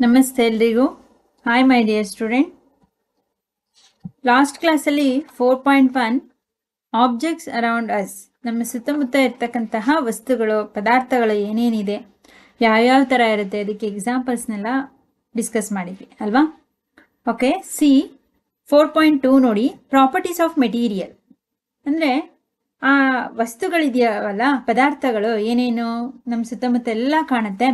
ನಮಸ್ತೆ ಎಲ್ರಿಗೂ. Hi my dear student last ಕ್ಲಾಸಲ್ಲಿ four point one objects around us ನಮ್ಮ ಸುತ್ತಮುತ್ತ ಇರ್ತಕ್ಕಂತಹ ವಸ್ತುಗಳು, ಪದಾರ್ಥಗಳು ಏನೇನಿದೆ, ಯಾವ್ಯಾವ ಥರ ಇರುತ್ತೆ ಅದಕ್ಕೆ ಎಕ್ಸಾಂಪಲ್ಸ್ನೆಲ್ಲ ಡಿಸ್ಕಸ್ ಮಾಡಿದ್ವಿ, ಅಲ್ವಾ? Okay C four point two ನೋಡಿ ಪ್ರಾಪರ್ಟೀಸ್ ಆಫ್ ಮೆಟೀರಿಯಲ್ ಅಂದರೆ, ಆ ವಸ್ತುಗಳಿದೆಯವಲ್ಲ, ಪದಾರ್ಥಗಳು ಏನೇನು, ನಮ್ಮ ಸುತ್ತಮುತ್ತ ಎಲ್ಲ ಕಾಣುತ್ತೆ.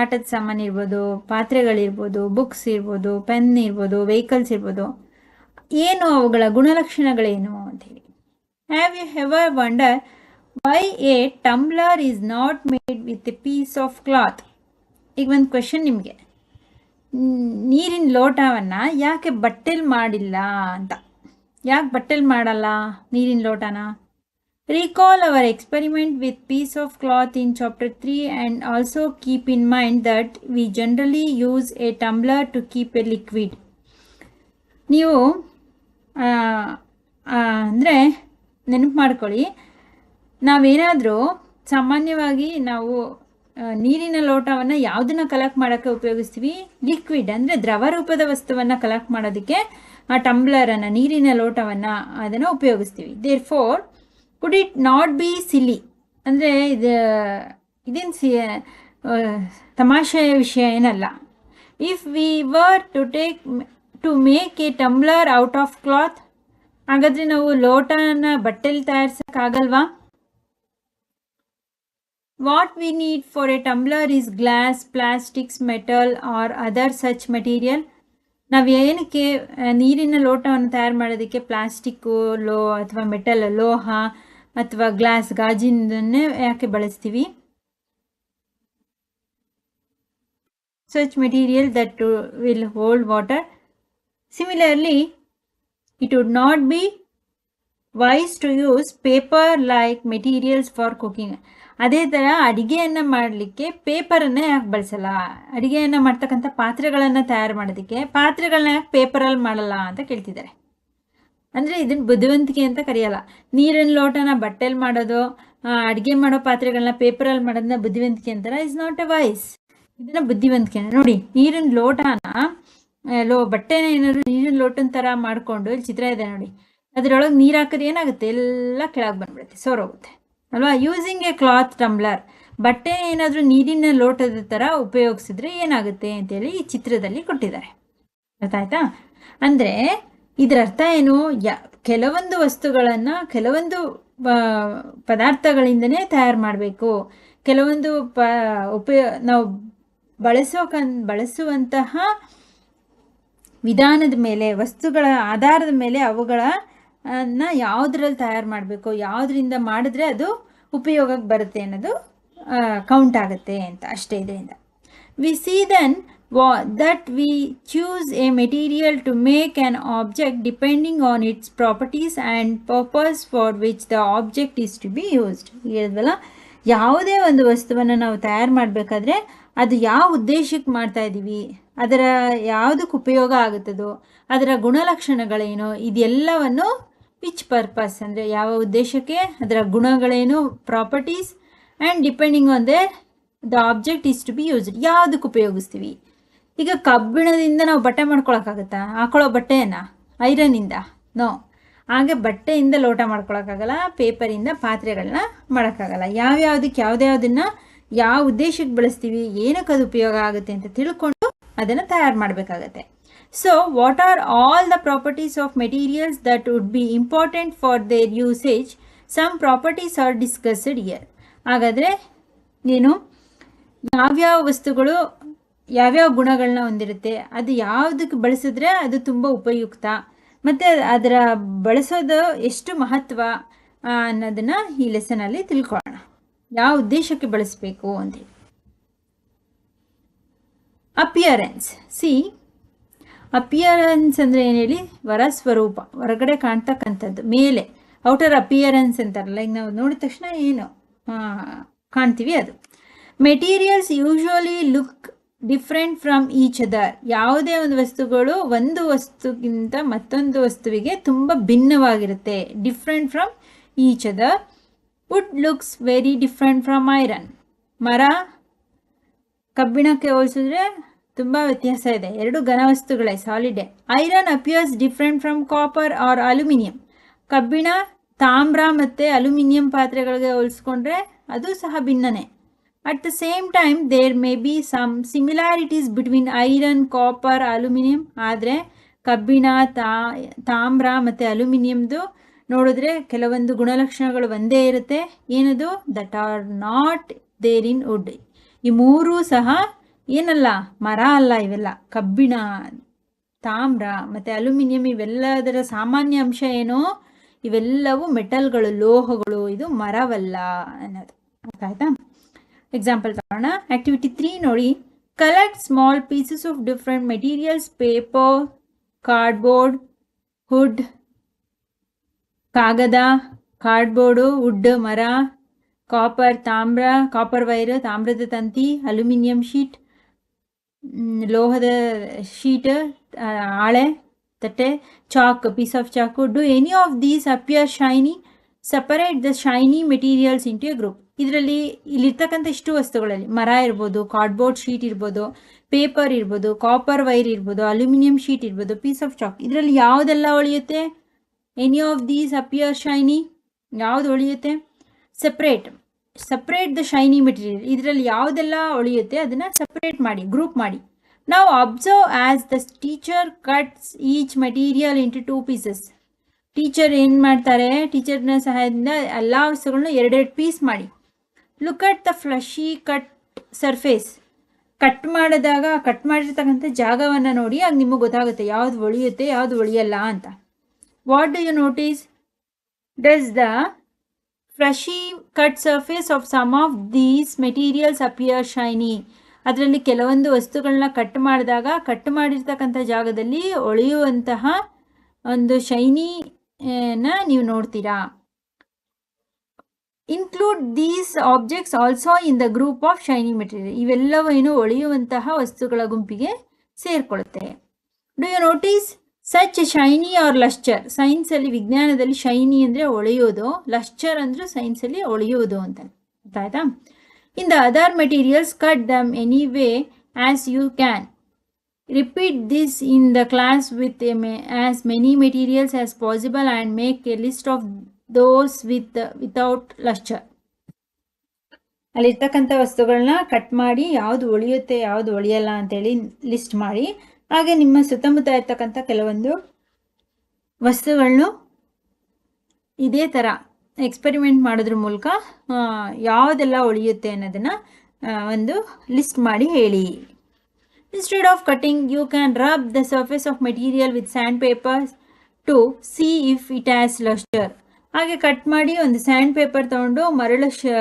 ಆಟದ ಸಾಮಾನು ಇರ್ಬೋದು, ಪಾತ್ರೆಗಳಿರ್ಬೋದು ಬುಕ್ಸ್ ಇರ್ಬೋದು ಪೆನ್ ಇರ್ಬೋದು ವೆಹಿಕಲ್ಸ್ ಇರ್ಬೋದು. ಏನು ಅವುಗಳ ಗುಣಲಕ್ಷಣಗಳೇನು ಹೇಳಿ. Have you ever wonder why a tumbler is not made with a piece of cloth ಈಗ ಒಂದು ಕ್ವೆಶನ್ ನಿಮಗೆ. ನೀರಿನ ಲೋಟವನ್ನು ಯಾಕೆ ಬಟ್ಟೆಲಿ ಮಾಡಿಲ್ಲ ಅಂತ. ಯಾಕೆ ಬಟ್ಟೆಲಿ ಮಾಡಲ್ಲ ನೀರಿನ ಲೋಟನ? Recall our experiment with piece of cloth in chapter 3 and also keep in mind that we generally use a tumbler to keep a liquid. ನೀವು ಅಂದರೆ ನೆನಪು ಮಾಡ್ಕೊಳ್ಳಿ ನಾವೇನಾದರೂ ಸಾಮಾನ್ಯವಾಗಿ ನಾವು ನೀರಿನ ಲೋಟವನ್ನು ಯಾವುದನ್ನು ಕಲೆಕ್ಟ್ ಮಾಡೋಕ್ಕೆ ಉಪಯೋಗಿಸ್ತೀವಿ ಲಿಕ್ವಿಡ್ ಅಂದರೆ ದ್ರವ ರೂಪದ ವಸ್ತುವನ್ನು ಕಲೆಕ್ಟ್ ಮಾಡೋದಕ್ಕೆ ಆ ಟಂಬ್ಲರನ್ನು ನೀರಿನ ಲೋಟವನ್ನು ಅದನ್ನು ಉಪಯೋಗಿಸ್ತೀವಿ therefore could it not be silly ಅಂದರೆ ಇದು, ಇದೇನು ಸಿ ತಮಾಷೆಯ ವಿಷಯ ಏನಲ್ಲ. If we were to take to make a tumbler out of cloth ಹಾಗಾದರೆ ನಾವು ಲೋಟನ ಬಟ್ಟೆಲಿ ತಯಾರಿಸೋಕ್ಕಾಗಲ್ವಾ what we need for a tumbler is glass plastics metal or other such material ನಾವು ಏನಕ್ಕೆ ನೀರಿನ ಲೋಟವನ್ನು ತಯಾರು ಮಾಡೋದಕ್ಕೆ ಪ್ಲಾಸ್ಟಿಕ್ಕು ಲೋ ಅಥವಾ ಮೆಟಲ್ ಲೋಹ ಅಥವಾ ಗ್ಲಾಸ್ ಗಾಜಿನದನ್ನೇ ಯಾಕೆ ಬಳಸ್ತೀವಿ? Such material that will hold water similarly it would not be wise to use paper like materials for cooking ಅದೇ ಥರ ಅಡಿಗೆಯನ್ನು ಮಾಡಲಿಕ್ಕೆ ಪೇಪರನ್ನು ಯಾಕೆ ಬಳಸಲ್ಲ? ಅಡಿಗೆಯನ್ನು ಮಾಡ್ತಕ್ಕಂಥ ಪಾತ್ರೆಗಳನ್ನು ತಯಾರು ಮಾಡೋದಕ್ಕೆ ಪಾತ್ರೆಗಳನ್ನ ಯಾಕೆ ಪೇಪರಲ್ಲಿ ಮಾಡಲ್ಲ ಅಂತ ಕೇಳ್ತಿದ್ದಾರೆ. ಅಂದರೆ ಇದನ್ನು ಬುದ್ಧಿವಂತಿಕೆ ಅಂತ ಕರೆಯಲ್ಲ. ನೀರಿನ ಲೋಟನ ಬಟ್ಟೆಲಿ ಮಾಡೋದು ಅಡುಗೆ ಮಾಡೋ ಪಾತ್ರೆಗಳನ್ನ ಪೇಪರಲ್ಲಿ ಮಾಡೋದನ್ನ ಬುದ್ಧಿವಂತಿಕೆ ಅಂತಾರೆ. ಇಸ್ ನಾಟ್ ಎ ವಾಯ್ಸ್ ಇದನ್ನ ಬುದ್ಧಿವಂತಿಕೆ ನೋಡಿ, ನೀರಿನ ಲೋಟನ ಲೋ, ಬಟ್ಟೆನ ಏನಾದ್ರು ನೀರಿನ ಲೋಟನ ಥರ ಮಾಡಿಕೊಂಡು, ಇಲ್ಲಿ ಚಿತ್ರ ಇದೆ ನೋಡಿ. ಅದರೊಳಗೆ ನೀರು ಹಾಕಿದ್ರೆ ಏನಾಗುತ್ತೆ? ಎಲ್ಲ ಕೆಳಗೆ ಬಂದ್ಬಿಡುತ್ತೆ, ಸೋರೋಗುತ್ತೆ. ಅಲ್ವಾ? ಯೂಸಿಂಗ್ ಎ ಕ್ಲಾತ್ ಟಂಬ್ಲರ್ ಬಟ್ಟೆ ಏನಾದರೂ ನೀರಿನ ಲೋಟದ ಥರ ಉಪಯೋಗಿಸಿದ್ರೆ ಏನಾಗುತ್ತೆ ಅಂತೇಳಿ ಈ ಚಿತ್ರದಲ್ಲಿ ಕೊಟ್ಟಿದ್ದಾರೆ. ಗೊತ್ತಾಯ್ತಾ? ಅಂದರೆ ಇದರ ಅರ್ಥ ಏನು, ಯ, ಕೆಲವೊಂದು ವಸ್ತುಗಳನ್ನು, ಕೆಲವೊಂದು ಪದಾರ್ಥಗಳಿಂದನೇ ತಯಾರು ಮಾಡಬೇಕು. ಕೆಲವೊಂದು ಪ, ಉಪಯೋ, ನಾವು ಬಳಸೋಕನ್ ಬಳಸುವಂತಹ ವಿಧಾನದ ಮೇಲೆ, ವಸ್ತುಗಳ ಆಧಾರದ ಮೇಲೆ ಅವುಗಳ, ಅನ್ನ ಯಾವುದ್ರಲ್ಲಿ ತಯಾರು ಮಾಡಬೇಕು, ಯಾವುದರಿಂದ ಮಾಡಿದ್ರೆ ಅದು ಉಪಯೋಗಕ್ಕೆ ಬರುತ್ತೆ ಅನ್ನೋದು ಕೌಂಟ್ ಆಗುತ್ತೆ ಅಂತ ಅಷ್ಟೇ ಇದರಿಂದ. ವಿ ಸಿ ದೆನ್ ವಾ we choose a material to make an object depending on its properties and purpose for which the object is to be used. ಹೇಳಿದ್ವಲ್ಲ? ಯಾವುದೇ ಒಂದು ವಸ್ತುವನ್ನು ನಾವು ತಯಾರು ಮಾಡಬೇಕಾದ್ರೆ ಅದು ಯಾವ ಉದ್ದೇಶಕ್ಕೆ ಮಾಡ್ತಾ ಇದ್ದೀವಿ ಅದರ ಯಾವುದಕ್ಕೆ ಉಪಯೋಗ ಆಗುತ್ತದೋ? ಅದರ ಗುಣಲಕ್ಷಣಗಳೇನು? ಇದೆಲ್ಲವನ್ನು ಪಿಚ್ ಪರ್ಪಸ್ ಅಂದರೆ ಯಾವ ಉದ್ದೇಶಕ್ಕೆ, ಅದರ ಗುಣಗಳೇನು properties and depending on there the object is to be used ಯಾವುದಕ್ಕೆ ಉಪಯೋಗಿಸ್ತೀವಿ? ಈಗ ಕಬ್ಬಿಣದಿಂದ ನಾವು ಬಟ್ಟೆ ಮಾಡ್ಕೊಳಕ್ಕಾಗತ್ತಾ? ಹಾಕೊಳ್ಳೋ ಬಟ್ಟೆಯನ್ನ? ಐರನ್ನಿಂದ? ನೋ ಹಾಗೆ ಬಟ್ಟೆಯಿಂದ ಲೋಟ ಮಾಡ್ಕೊಳಕ್ಕಾಗಲ್ಲ, ಪೇಪರಿಂದ ಪಾತ್ರೆಗಳನ್ನ ಮಾಡೋಕ್ಕಾಗಲ್ಲ. ಯಾವ್ಯಾವುದಕ್ಕೆ ಯಾವುದ್ಯಾವುದನ್ನ ಯಾವ ಉದ್ದೇಶಕ್ಕೆ ಬಳಸ್ತೀವಿ, ಏನಕ್ಕೆ ಅದು ಉಪಯೋಗ ಆಗುತ್ತೆ ಅಂತ ತಿಳ್ಕೊಂಡು ಅದನ್ನು ತಯಾರು ಮಾಡಬೇಕಾಗತ್ತೆ. So what are all the properties of materials that would be important for their usage some properties are discussed here ಹಾಗಾದರೆ ಏನು ಯಾವ್ಯಾವ ವಸ್ತುಗಳು ಯಾವ್ಯಾವ ಗುಣಗಳನ್ನ ಹೊಂದಿರುತ್ತೆ, ಅದು ಯಾವುದಕ್ಕೆ ಬಳಸಿದ್ರೆ ಅದು ತುಂಬ ಉಪಯುಕ್ತ. ಮತ್ತು ಅದರ ಬಳಸೋದು ಎಷ್ಟು ಮಹತ್ವ ಅನ್ನೋದನ್ನು ಈ ಲೆಸನಲ್ಲಿ ತಿಳ್ಕೊಳ್ಳೋಣ. ಯಾವ ಉದ್ದೇಶಕ್ಕೆ ಬಳಸಬೇಕು ಅಂತೇಳಿ ಅಪಿಯರೆನ್ಸ್ ಸಿ ಅಪಿಯರೆನ್ಸ್ ಅಂದರೆ ಏನು ಹೇಳಿ? ವರ ಸ್ವರೂಪ, ಹೊರಗಡೆ ಕಾಣ್ತಕ್ಕಂಥದ್ದು, ಮೇಲೆ. ಔಟರ್ ಅಪಿಯರೆನ್ಸ್ ಅಂತಾರಲ್ಲ, ಈಗ ನಾವು ನೋಡಿದ ತಕ್ಷಣ ಏನು ಕಾಣ್ತೀವಿ ಅದು. Materials usually look different from each other ಯಾವುದೇ ಒಂದು ವಸ್ತುಗಳು ಒಂದು ವಸ್ತುಗಿಂತ ಮತ್ತೊಂದು ವಸ್ತುವಿಗೆ ತುಂಬ ಭಿನ್ನವಾಗಿರುತ್ತೆ. Different from each other wood looks very different from iron ಮರ, ಕಬ್ಬಿಣಕ್ಕೆ ಹೋಲಿಸಿದ್ರೆ ತುಂಬ ವ್ಯತ್ಯಾಸ ಇದೆ. ಎರಡು ಘನವಸ್ತುಗಳೇ ಸಾಲಿಡೆ iron appears different from copper or aluminium ಕಬ್ಬಿಣ, ತಾಮ್ರ ಮತ್ತು ಅಲ್ಯೂಮಿನಿಯಂ ಪಾತ್ರೆಗಳಿಗೆ ಹೋಲಿಸ್ಕೊಂಡ್ರೆ ಅದು ಸಹ ಭಿನ್ನನೆ. At the same time there may be some similarities between iron copper aluminium. ಆದರೆ ಕಬ್ಬಿಣ, ತಾ, ತಾಮ್ರ ಮತ್ತು ಅಲ್ಯೂಮಿನಿಯಮ್ದು ನೋಡಿದ್ರೆ ಕೆಲವೊಂದು ಗುಣಲಕ್ಷಣಗಳು ಒಂದೇ ಇರುತ್ತೆ. ಏನದು? That are not there in wood ಈ ಮೂರೂ ಸಹ ಏನಲ್ಲ? ಮರ ಅಲ್ಲ ಇವೆಲ್ಲ. ಕಬ್ಬಿಣ, ತಾಮ್ರ ಮತ್ತು ಅಲ್ಯೂಮಿನಿಯಂ ಇವೆಲ್ಲದರ ಸಾಮಾನ್ಯ ಅಂಶ ಏನೋ? ಇವೆಲ್ಲವೂ ಮೆಟಲ್ಗಳು, ಲೋಹಗಳು. ಇದು ಮರವಲ್ಲ ಅನ್ನೋದು. ಅರ್ಥ ಆಯ್ತಾ? ಎಕ್ಸಾಂಪಲ್ ತಗೋಣ ಆಕ್ಟಿವಿಟಿ ತ್ರೀ ನೋಡಿ collect small pieces of different materials paper cardboard wood ಕಾಗದ ಕಾರ್ಡ್ಬೋರ್ಡು ವುಡ್ ಮರ ಕಾಪರ್ ತಾಮ್ರ ಕಾಪರ್ ವೈರ್ ತಾಮ್ರದ ತಂತಿ ಅಲ್ಯೂಮಿನಿಯಂ ಶೀಟ್ ಮ್, ಲೋಹದ ಶೀಟ್ ಹಾಳೆ ತಟ್ಟೆ chalk piece of chalk do any of these appear shiny separate the shiny materials into a group ಇದರಲ್ಲಿ ಇಲ್ಲಿರ್ತಕ್ಕಂಥ ಇಷ್ಟು ವಸ್ತುಗಳಲ್ಲಿ ಮರ ಇರ್ಬೋದು ಕಾರ್ಡ್ಬೋರ್ಡ್ ಶೀಟ್ ಇರ್ಬೋದು ಪೇಪರ್ ಇರ್ಬೋದು ಕಾಪರ್ ವೈರ್ ಇರ್ಬೋದು ಅಲ್ಯೂಮಿನಿಯಂ ಶೀಟ್ ಇರ್ಬೋದು ಪೀಸ್ ಆಫ್ ಚಾಕ್ ಇದರಲ್ಲಿ ಯಾವುದೆಲ್ಲ ಉಳಿಯುತ್ತೆ any of these appear shiny ಯಾವುದು ಉಳಿಯುತ್ತೆ separate separate the shiny material ಇದರಲ್ಲಿ ಯಾವುದೆಲ್ಲ ಉಳಿಯುತ್ತೆ ಅದನ್ನು ಸಪ್ರೇಟ್ ಮಾಡಿ ಗ್ರೂಪ್ ಮಾಡಿ. ನಾವು observe as the teacher cuts each material into two pieces teacher ಏನು ಮಾಡ್ತಾರೆ? ಟೀಚರ್ನ ಸಹಾಯದಿಂದ ಎಲ್ಲ ವಸ್ತುಗಳನ್ನ ಎರಡೆರಡು ಪೀಸ್ ಮಾಡಿ. Look at the freshly cut surface cut ಮಾಡಿದಾಗ ಕಟ್ ಮಾಡಿರ್ತಕ್ಕಂಥ ಜಾಗವನ್ನು ನೋಡಿ, ಆಗ ನಿಮಗೆ ಗೊತ್ತಾಗುತ್ತೆ, ಯಾವುದು ಒಳಿಯುತ್ತೆ, ಯಾವುದು ಒಳಿಯಲ್ಲ ಅಂತ. What do you notice does the freshly cut surface of some of these materials appear shiny ಅದರಲ್ಲಿ ಕೆಲವೊಂದು ವಸ್ತುಗಳನ್ನ ಕಟ್ ಮಾಡಿದಾಗ ಕಟ್ ಮಾಡಿರ್ತಕ್ಕಂಥ ಜಾಗದಲ್ಲಿ ಒಳೆಯುವಂತಹ ಒಂದು ಶೈನಿ ನ ನೀವು ನೋಡ್ತೀರಾ? Include these objects also in the group of shiny material ಇವೆಲ್ಲವೂ ಏನು ಒಳೆಯುವಂತಹ ವಸ್ತುಗಳ ಗುಂಪಿಗೆ ಸೇರ್ಕೊಳ್ಳುತ್ತೆ. Do you notice such shiny or lustre ಸೈನ್ಸಲ್ಲಿ ವಿಜ್ಞಾನದಲ್ಲಿ ಶೈನಿ ಅಂದರೆ ಒಳೆಯೋದು ಲಶ್ಚರ್ ಅಂದರೆ ಸೈನ್ಸಲ್ಲಿ ಒಳೆಯೋದು ಅಂತ. ಗೊತ್ತಾಯ್ತಾ? In the other materials cut them any way as you can repeat this in the class with as many materials as possible and make a list of those with without lustre ಅಲ್ಲಿರ್ತಕ್ಕಂಥ ವಸ್ತುಗಳನ್ನ cut ಮಾಡಿ, ಯಾವುದು ಉಳಿಯುತ್ತೆ, ಯಾವುದು ಉಳಿಯಲ್ಲ ಅಂತೇಳಿ list ಮಾಡಿ. ಹಾಗೆ ನಿಮ್ಮ ಸುತ್ತಮುತ್ತ ಇರ್ತಕ್ಕಂಥ ಕೆಲವೊಂದು ವಸ್ತುಗಳನ್ನು ಇದೇ ಥರ ಎಕ್ಸ್ಪೆರಿಮೆಂಟ್ ಮಾಡೋದ್ರ ಮೂಲಕ ಯಾವುದೆಲ್ಲ ಉಳಿಯುತ್ತೆ ಅನ್ನೋದನ್ನು ಒಂದು ಲಿಸ್ಟ್ ಮಾಡಿ ಹೇಳಿ. Instead of cutting you can rub the surface of material with sand papers to see if it as lustre ಹಾಗೆ ಕಟ್ ಮಾಡಿ ಒಂದು ಸ್ಯಾಂಡ್ ಪೇಪರ್ ತಗೊಂಡು ಮರಳು ಶ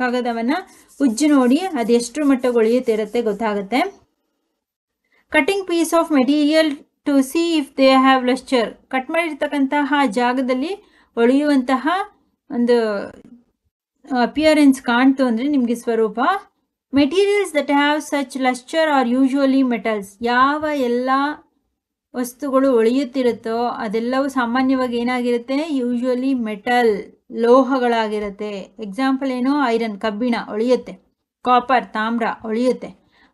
ಕಾಗದವನ್ನು ಉಜ್ಜಿ ನೋಡಿ ಅದು ಎಷ್ಟು ಮಟ್ಟಿಗೆ ಉಳಿಯುತ್ತಿರುತ್ತೆ ಗೊತ್ತಾಗುತ್ತೆ. Cutting piece of material to see if they have lustre cut ಮಾಡಿರ್ತಕ್ಕಂತಹ ಜಾಗದಲ್ಲಿ ಒಳೆಯುವಂತಹ ಒಂದು ಅಪಿಯರೆನ್ಸ್ ಕಾಣ್ತು ಅಂದರೆ ನಿಮಗೆ ಸ್ವರೂಪ. Materials that have such lustre are usually metals ಯಾವ ಎಲ್ಲ ವಸ್ತುಗಳು ಒಳೆಯುತ್ತಿರುತ್ತೋ ಅದೆಲ್ಲವೂ ಸಾಮಾನ್ಯವಾಗಿ ಏನಾಗಿರುತ್ತೆ? ಯೂಶುವಲಿ ಮೆಟಲ್ ಲೋಹಗಳಾಗಿರುತ್ತೆ. ಎಕ್ಸಾಂಪಲ್ ಏನು? ಐರನ್ ಕಬ್ಬಿಣ ಒಳೆಯುತ್ತೆ ಕಾಪರ್ ತಾಮ್ರ ಒಳೆಯುತ್ತೆ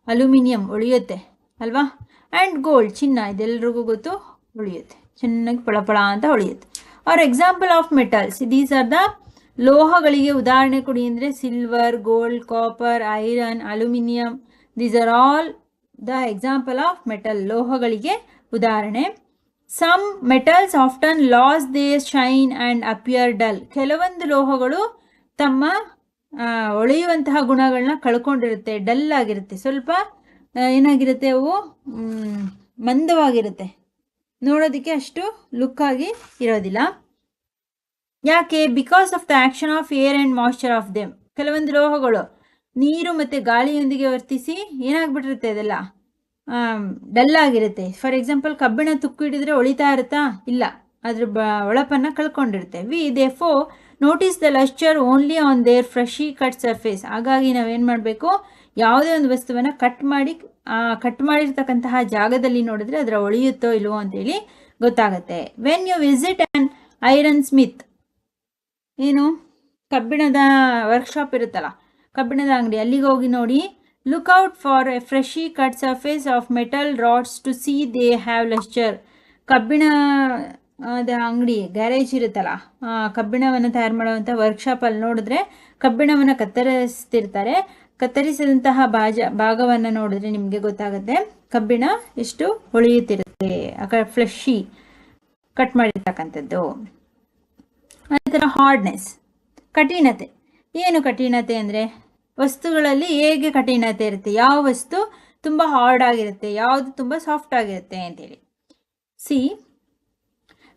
ಅಲ್ಯೂಮಿನಿಯಂ ಒಳೆಯುತ್ತೆ ಅಲ್ವಾ? ಆ್ಯಂಡ್ ಗೋಲ್ಡ್ ಚಿನ್ನ ಇದೆಲ್ಲರಿಗೂ ಗೊತ್ತು ಉಳಿಯುತ್ತೆ. ಚೆನ್ನಾಗಿ ಪಳಪಳ ಅಂತ ಉಳಿಯುತ್ತೆ. Are example of metals these are the ಲೋಹಗಳಿಗೆ ಉದಾಹರಣೆ ಕೊಡಿ ಅಂದರೆ silver gold copper iron aluminium these are all the example of metal ಲೋಹಗಳಿಗೆ ಉದಾಹರಣೆ some metals often lose they shine and appear dull ಕೆಲವೊಂದು ಲೋಹಗಳು ತಮ್ಮ ಒಳೆಯುವಂತಹ ಗುಣಗಳನ್ನ ಕಳ್ಕೊಂಡಿರುತ್ತೆ ಡಲ್ ಆಗಿರುತ್ತೆ. ಸ್ವಲ್ಪ ಏನಾಗಿರುತ್ತೆ ಅವು? ಮಂದವಾಗಿರುತ್ತೆ. ನೋಡೋದಕ್ಕೆ ಅಷ್ಟು ಲುಕ್ ಆಗಿ ಇರೋದಿಲ್ಲ. ಯಾಕೆ? Because of the action of air and moisture of them ಕೆಲವೊಂದು ಲೋಹಗಳು ನೀರು ಮತ್ತು ಗಾಳಿಯೊಂದಿಗೆ ವರ್ತಿಸಿ ಏನಾಗ್ಬಿಟ್ಟಿರುತ್ತೆ ಅದೆಲ್ಲ? ಡಲ್ ಆಗಿರುತ್ತೆ ಫಾರ್ ಎಕ್ಸಾಂಪಲ್ ಕಬ್ಬಿಣ ತುಕ್ಕು ಹಿಡಿದ್ರೆ ಒಳಿತಾ ಇರುತ್ತಾ? ಇಲ್ಲ. ಅದ್ರ ಬ, ಒಳಪನ್ನು ಕಳ್ಕೊಂಡಿರುತ್ತೆ we therefore notice the lustre only on their freshly cut surface ಹಾಗಾಗಿ ನಾವೇನು ಮಾಡಬೇಕು? ಯಾವುದೇ ಒಂದು ವಸ್ತುವನ್ನು ಕಟ್ ಮಾಡಿ ಕಟ್ ಮಾಡಿರ್ತಕ್ಕಂತಹ ಜಾಗದಲ್ಲಿ ನೋಡಿದ್ರೆ ಅದರ ಒಳಿಯುತ್ತೋ ಇಲ್ವೋ ಅಂತೇಳಿ ಗೊತ್ತಾಗುತ್ತೆ. When you visit an iron smith ಏನು? ಕಬ್ಬಿಣದ ವರ್ಕ್ಶಾಪ್ ಇರುತ್ತಲ್ಲ? ಕಬ್ಬಿಣದ ಅಂಗಡಿ, ಅಲ್ಲಿಗೆ ಹೋಗಿ ನೋಡಿ. Look out for a freshly cut surface of metal rods to see they have luster. ಕಬ್ಬಿಣ ಅದ ಅಂಗಡಿ, ಗ್ಯಾರೇಜ್ ಇರುತ್ತಲ್ಲ ಕಬ್ಬಿಣವನ್ನು ತಯಾರು ಮಾಡುವಂಥ ವರ್ಕ್ಶಾಪಲ್ಲಿ ನೋಡಿದ್ರೆ ಕಬ್ಬಿಣವನ್ನು ಕತ್ತರಿಸ್ತಿರ್ತಾರೆ. ಕತ್ತರಿಸಿದಂತಹ ಬಾಜ ಭಾಗವನ್ನು ನೋಡಿದ್ರೆ ನಿಮಗೆ ಗೊತ್ತಾಗುತ್ತೆ. ಕಬ್ಬಿಣ ಎಷ್ಟು ಹೊಳೆಯುತ್ತಿರುತ್ತೆ, ಆ ಫ್ಲೆಶಿ ಕಟ್ ಮಾಡಿರ್ತಕ್ಕಂಥದ್ದು. ಅದೇ ಥರ ಹಾರ್ಡ್ನೆಸ್ ಕಠಿಣತೆ. ಏನು ಕಠಿಣತೆ ಅಂದರೆ ವಸ್ತುಗಳಲ್ಲಿ ಹೇಗೆ ಕಠಿಣತೆ ಇರುತ್ತೆ, ಯಾವ ವಸ್ತು ತುಂಬ ಹಾರ್ಡ್ ಆಗಿರುತ್ತೆ, ಯಾವುದು ತುಂಬ ಸಾಫ್ಟ್ ಆಗಿರುತ್ತೆ ಅಂತೇಳಿ. See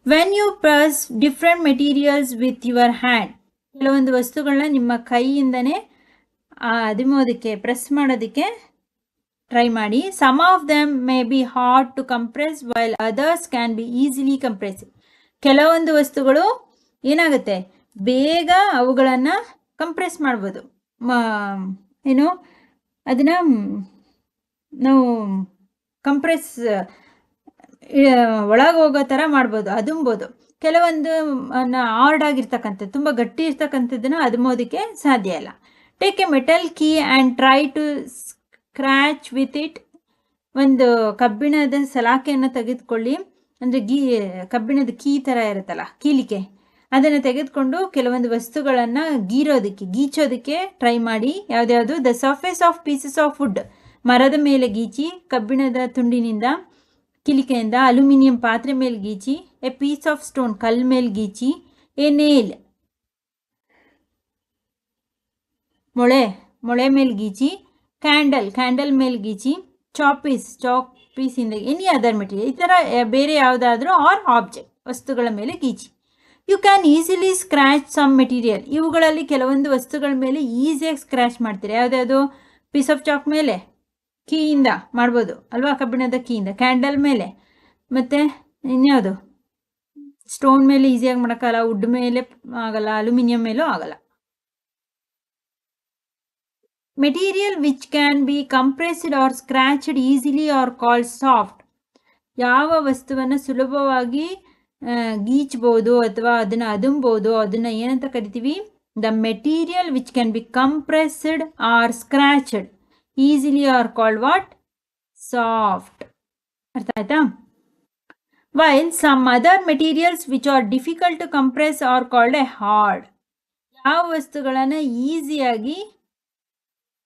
when you press different materials with your hand ಕೆಲವೊಂದು ವಸ್ತುಗಳನ್ನ ನಿಮ್ಮ ಕೈಯಿಂದನೇ ಅದಿಮೋದಕ್ಕೆ ಪ್ರೆಸ್ ಮಾಡೋದಕ್ಕೆ ಟ್ರೈ ಮಾಡಿ. Some of them may be hard to compress while others can be easily compress ಕೆಲವೊಂದು ವಸ್ತುಗಳು ಏನಾಗುತ್ತೆ, ಬೇಗ ಅವುಗಳನ್ನು ಕಂಪ್ರೆಸ್ ಮಾಡ್ಬೋದು. ಏನು? ಅದನ್ನು ನಾವು ಕಂಪ್ರೆಸ್ ಒಳಗೆ ಹೋಗೋ ಥರ ಮಾಡ್ಬೋದು, ಅದುಂಬೋದು. ಕೆಲವೊಂದು ಹಾರ್ಡ್ ಆಗಿರ್ತಕ್ಕಂಥದ್ದು, ತುಂಬ ಗಟ್ಟಿ ಇರ್ತಕ್ಕಂಥದ್ದನ್ನು ಅದುಮೋದಕ್ಕೆ ಸಾಧ್ಯ ಇಲ್ಲ. Take a metal key and try to scratch with it ಒಂದು ಕಬ್ಬಿಣದ ಸಲಾಕೆಯನ್ನು ತೆಗೆದುಕೊಳ್ಳಿ. ಅಂದರೆ ಗೀ, ಕಬ್ಬಿಣದ ಕೀ ಥರ ಇರುತ್ತಲ್ಲ ಕೀಲಿಕೆ ಅದನ್ನು ತೆಗೆದುಕೊಂಡು ಕೆಲವೊಂದು ವಸ್ತುಗಳನ್ನು ಗೀರೋದಕ್ಕೆ, ಗೀಚೋದಕ್ಕೆ ಟ್ರೈ ಮಾಡಿ. ಯಾವುದ್ಯಾವುದು? The surface of pieces of wood ಮರದ ಮೇಲೆ ಗೀಚಿ, ಕಬ್ಬಿಣದ ತುಂಡಿನಿಂದ, ಕಿಲಿಕೆಯಿಂದ ಅಲ್ಯೂಮಿನಿಯಂ ಪಾತ್ರೆ ಮೇಲೆ ಗೀಚಿ ಎ ಪೀಸ್ ಆಫ್ ಸ್ಟೋನ್ ಕಲ್ ಮೇಲೆ ಗೀಚಿ ಎ ನೇಲ್ ಮೊಳೆ ಮೊಳೆ ಮೇಲೆ ಗೀಚಿ ಕ್ಯಾಂಡಲ್ ಕ್ಯಾಂಡಲ್ ಮೇಲೆ ಗೀಚಿ ಚಾಪೀಸ್ ಚಾಕ್ ಪೀಸಿಂದ ಎನಿ ಅದರ್ ಮೆಟೀರಿಯಲ್ ಈ ಥರ ಬೇರೆ ಯಾವುದಾದ್ರೂ ಆರ್ ಆಬ್ಜೆಕ್ಟ್ ವಸ್ತುಗಳ ಮೇಲೆ ಗೀಚಿ. You can easily scratch some material ಇವುಗಳಲ್ಲಿ ಕೆಲವೊಂದು ವಸ್ತುಗಳ ಮೇಲೆ ಈಸಿಯಾಗಿ ಸ್ಕ್ರ್ಯಾಚ್ ಮಾಡ್ತೀರಿ. ಯಾವುದ್ಯಾವುದು ಪೀಸ್ ಆಫ್ ಚಾಕ್ ಮೇಲೆ. ಕೀಯಿಂದ ಮಾಡ್ಬೋದು. ಅಲ್ವಾ? ಕಬ್ಬಿಣದ ಕೀಯಿಂದ. ಕ್ಯಾಂಡಲ್ ಮೇಲೆ. ಮತ್ತು ಇನ್ಯಾವುದು? ಸ್ಟೋನ್ ಮೇಲೆ ಈಸಿಯಾಗಿ ಮಾಡೋಕ್ಕಲ್ಲ ವುಡ್ ಮೇಲೆ ಆಗಲ್ಲ. ಅಲ್ಯೂಮಿನಿಯಂ ಮೇಲೂ ಆಗಲ್ಲ. Material which can be compressed or scratched easily are called soft ಯಾವ ವಸ್ತುವನ್ನು ಸುಲಭವಾಗಿ ಗೀಚ್ಬೋದು ಅಥವಾ ಅದನ್ನು ಅದುಂಬೋದು, ಅದನ್ನು ಏನಂತ ಕರಿತೀವಿ? The material which can be compressed or scratched easily are called what soft ಅರ್ಥ ಆಯ್ತಾ? While some other materials which are difficult to compress are called a hard ಯಾವ ವಸ್ತುಗಳನ್ನು ಈಸಿಯಾಗಿ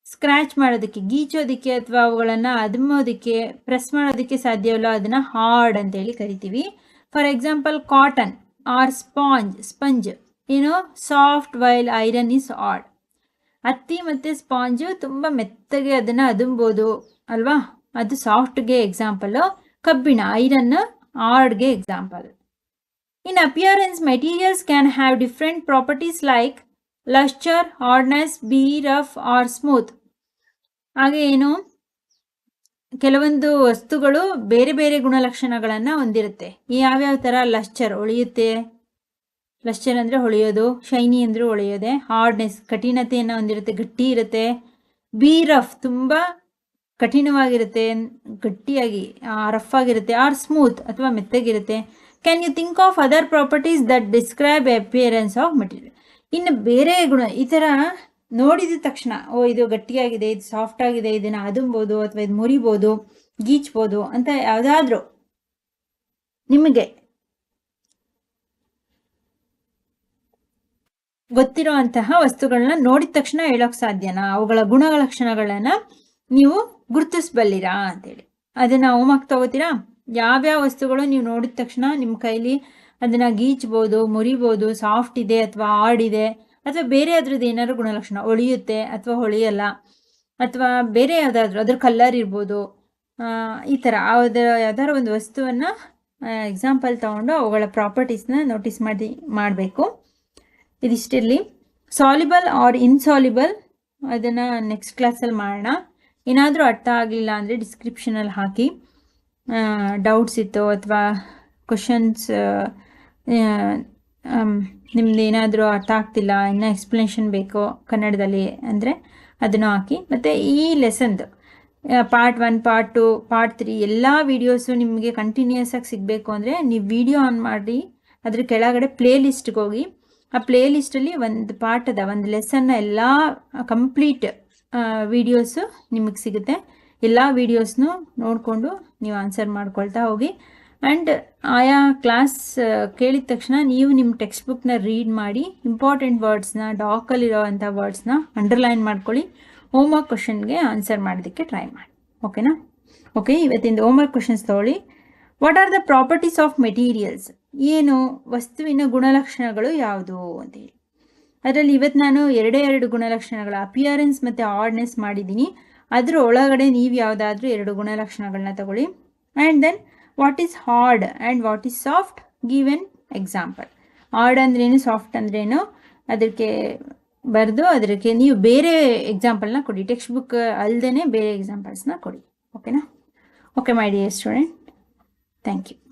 ಸ್ಕ್ರ್ಯಾಚ್ ಮಾಡೋದಕ್ಕೆ, ಗೀಚೋದಕ್ಕೆ ಅಥವಾ ಅವುಗಳನ್ನು ಅದುಮೋದಕ್ಕೆ ಪ್ರೆಸ್ ಮಾಡೋದಕ್ಕೆ ಸಾಧ್ಯವಿಲ್ಲ, ಅದನ್ನು ಹಾರ್ಡ್ ಅಂತೇಳಿ ಕರಿತೀವಿ. For example cotton or sponge sponge ಏನು soft while iron is hard ಹತ್ತಿ ಮತ್ತು ಸ್ಪಾಂಜು ತುಂಬ ಮೆತ್ತಗೆ ಅದನ್ನು ಅದುಂಬೋದು, ಅಲ್ವಾ? ಅದು ಸಾಫ್ಟ್ಗೆ ಎಕ್ಸಾಂಪಲು ಕಬ್ಬಿಣ iron ಆರ್ಡ್ಗೆ example in appearance materials can have different properties like lustre hardness be rough or smooth ಹಾಗೆ ಏನು? ಕೆಲವೊಂದು ವಸ್ತುಗಳು ಬೇರೆ ಬೇರೆ ಗುಣಲಕ್ಷಣಗಳನ್ನು ಹೊಂದಿರುತ್ತೆ. ಯಾವ್ಯಾವ ಥರ ಲಶ್ಚರ್ ಹೊಳೆಯುತ್ತೆ? ಲಶ್ಚರ್ ಅಂದರೆ ಹೊಳೆಯೋದು, ಶೈನಿ ಅಂದರೆ ಹೊಳೆಯೋದೆ, ಹಾರ್ಡ್ನೆಸ್, ಕಠಿಣತೆಯನ್ನು ಹೊಂದಿರುತ್ತೆ, ಗಟ್ಟಿ ಇರುತ್ತೆ. ಬಿ ರಫ್ ತುಂಬ ಕಠಿಣವಾಗಿರುತ್ತೆ, ಗಟ್ಟಿಯಾಗಿ ರಫ್ ಆಗಿರುತ್ತೆ, ಆರ್ ಸ್ಮೂತ್ ಅಥವಾ ಮೆತ್ತಗಿರುತ್ತೆ. Can you think of other properties that describe appearance of material ಇನ್ನು ಬೇರೆ ಗುಣ, ಈ ಥರ ನೋಡಿದ ತಕ್ಷಣ, ಓ, ಇದು ಗಟ್ಟಿಯಾಗಿದೆ, ಇದು ಸಾಫ್ಟ್ ಆಗಿದೆ, ಇದನ್ನು ಅದುಂಬೋದು ಅಥವಾ ಇದು ಮುರಿಬೋದು, ಗೀಚ್ಬೋದು ಅಂತ ಯಾವುದಾದ್ರೂ ನಿಮಗೆ ಗೊತ್ತಿರುವಂತಹ ವಸ್ತುಗಳನ್ನ ನೋಡಿದ ತಕ್ಷಣ ಹೇಳೋಕೆ ಸಾಧ್ಯನಾ? ಅವುಗಳ ಗುಣಲಕ್ಷಣಗಳನ್ನ ನೀವು ಗುರುತಿಸ್ಬಲ್ಲಿರಾ ಅಂತೇಳಿ. ಅದನ್ನ ಹೋಮಾಕ್ ತಗೋತೀರಾ? ಯಾವ್ಯಾವ ವಸ್ತುಗಳು ನೀವು ನೋಡಿದ ತಕ್ಷಣ ನಿಮ್ಮ ಕೈಲಿ ಅದನ್ನ ಗೀಚ್ಬೋದು, ಮುರಿಬೋದು ಸಾಫ್ಟ್ ಇದೆ ಅಥವಾ ಹಾರ್ಡ್ ಇದೆ? ಅಥವಾ ಬೇರೆ ಅದ್ರದ್ದು ಏನಾದ್ರು ಗುಣಲಕ್ಷಣ ಹೊಳೆಯುತ್ತೆ ಅಥವಾ ಹೊಳೆಯಲ್ಲ, ಅಥವಾ ಬೇರೆ ಯಾವುದಾದ್ರೂ ಅದ್ರ ಕಲ್ಲರ್ ಇರ್ಬೋದು ಈ ಥರ ಅದರ ಯಾವ್ದಾದ್ರು ಒಂದು ವಸ್ತುವನ್ನು ಎಕ್ಸಾಂಪಲ್ ತಗೊಂಡು ಅವುಗಳ ಪ್ರಾಪರ್ಟೀಸ್ನ ನೋಟಿಸ್ ಮಾಡಿ, ಮಾಡಬೇಕು. ಇದಿಷ್ಟಿರಲಿ ಸಾಲಿಬಲ್ ಆರ್ ಇನ್ಸಾಲಿಬಲ್ ಅದನ್ನು ನೆಕ್ಸ್ಟ್ ಕ್ಲಾಸಲ್ಲಿ ಮಾಡೋಣ. ಏನಾದರೂ ಅರ್ಥ ಆಗಲಿಲ್ಲ ಅಂದರೆ ಡಿಸ್ಕ್ರಿಪ್ಷನಲ್ಲಿ ಹಾಕಿ. ಡೌಟ್ಸ್ ಇತ್ತು ಅಥವಾ ಕ್ವಶನ್ಸ್ ನಿಮ್ದು ಏನಾದರೂ ಅರ್ಥ ಆಗ್ತಿಲ್ಲ, ಇನ್ನೂ ಎಕ್ಸ್ಪ್ಲನೇಷನ್ ಬೇಕೋ ಕನ್ನಡದಲ್ಲಿ ಅಂದರೆ ಅದನ್ನು ಹಾಕಿ. ಮತ್ತು ಈ ಲೆಸನ್ದು part one part two part three ಎಲ್ಲ ವೀಡಿಯೋಸು ನಿಮಗೆ ಕಂಟಿನ್ಯೂಸ್ ಆಗಿ ಸಿಗಬೇಕು ಅಂದರೆ ನೀವು ವಿಡಿಯೋ ಆನ್ ಮಾಡಿ, ಅದ್ರ ಕೆಳಗಡೆ ಪ್ಲೇ ಲಿಸ್ಟ್ಗೆ ಹೋಗಿ, ಆ ಪ್ಲೇ ಲಿಸ್ಟಲ್ಲಿ ಒಂದು ಪಾಠದ ಒಂದು ಲೆಸನ್ನ ಎಲ್ಲ ಕಂಪ್ಲೀಟ್ ವೀಡಿಯೋಸು ನಿಮಗೆ ಸಿಗುತ್ತೆ. ಎಲ್ಲ ವೀಡಿಯೋಸ್ನು ನೋಡಿಕೊಂಡು ನೀವು ಆನ್ಸರ್ ಮಾಡ್ಕೊಳ್ತಾ ಹೋಗಿ ಆ್ಯಂಡ್ ಆಯಾ ಕ್ಲಾಸ್ ಕೇಳಿದ ತಕ್ಷಣ ನೀವು ನಿಮ್ಮ ಟೆಕ್ಸ್ಟ್ ಬುಕ್ನ ರೀಡ್ ಮಾಡಿ ಇಂಪಾರ್ಟೆಂಟ್ ವರ್ಡ್ಸ್ನ ಡಾಕಲ್ಲಿರೋವಂಥ ವರ್ಡ್ಸ್ನ ಅಂಡರ್ಲೈನ್ ಮಾಡ್ಕೊಳ್ಳಿ. ಹೋಮ್ವರ್ಕ್ ಕ್ವಶನ್ಗೆ ಆನ್ಸರ್ ಮಾಡೋದಕ್ಕೆ ಟ್ರೈ ಮಾಡಿ. ಓಕೆನಾ ಓಕೆ ಇವತ್ತಿಂದ ಹೋಮ್ವರ್ಕ್ ಕ್ವಶನ್ಸ್ ತೊಗೊಳ್ಳಿ. What are the properties of materials ಏನು ವಸ್ತುವಿನ ಗುಣಲಕ್ಷಣಗಳು ಯಾವುದು ಅಂತೇಳಿ ಅದರಲ್ಲಿ ಇವತ್ತು ನಾನು ಎರಡೇ ಎರಡು ಗುಣಲಕ್ಷಣಗಳ ಅಪಿಯರೆನ್ಸ್ ಮತ್ತು ಆರ್ಡ್ನೆಸ್ ಮಾಡಿದ್ದೀನಿ. ಅದರ ಒಳಗಡೆ ನೀವು ಯಾವುದಾದ್ರೂ ಎರಡು ಗುಣಲಕ್ಷಣಗಳನ್ನ ತಗೊಳ್ಳಿ. And then what is hard and what is soft give an example hard ಅಂದ್ರೇನು ಸಾಫ್ಟ್ ಅಂದ್ರೇನು? ಅದಕ್ಕೆ ಬರೆದು ಅದಕ್ಕೆ ನೀವು ಬೇರೆ ಎಕ್ಸಾಂಪಲ್ನ ಕೊಡಿ. ಟೆಕ್ಸ್ಟ್ ಬುಕ್ ಅಲ್ಲದೇ ಬೇರೆ ಎಕ್ಸಾಂಪಲ್ಸ್ನ ಕೊಡಿ. ಓಕೆನಾ okay my dear student thank you